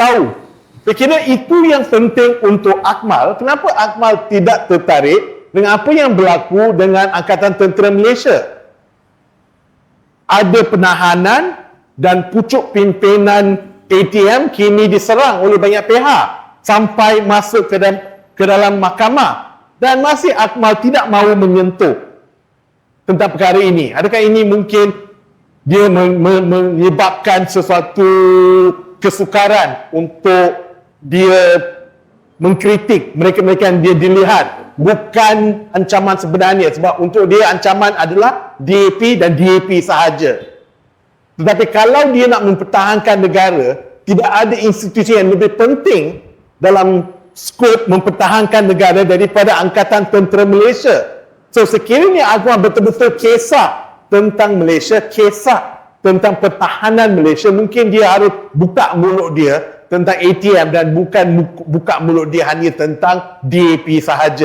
tahu. Saya kira itu yang penting untuk Akmal. Kenapa Akmal tidak tertarik dengan apa yang berlaku dengan Angkatan Tentera Malaysia? Ada penahanan dan pucuk pimpinan ATM kini diserang oleh banyak pihak sampai masuk ke dalam, ke dalam mahkamah dan masih Akmal tidak mahu menyentuh tentang perkara ini. Adakah ini mungkin dia men- men- menyebabkan sesuatu kesukaran untuk dia mengkritik mereka-mereka yang dia dilihat bukan ancaman sebenarnya sebab untuk dia ancaman adalah DAP dan DAP sahaja. Tetapi kalau dia nak mempertahankan negara, tidak ada institusi yang lebih penting dalam skop mempertahankan negara daripada Angkatan Tentera Malaysia. So sekiranya Agwan betul-betul kisah tentang Malaysia, kisah tentang pertahanan Malaysia, mungkin dia harus buka mulut dia tentang ATM dan bukan buka mulut dia hanya tentang DAP sahaja.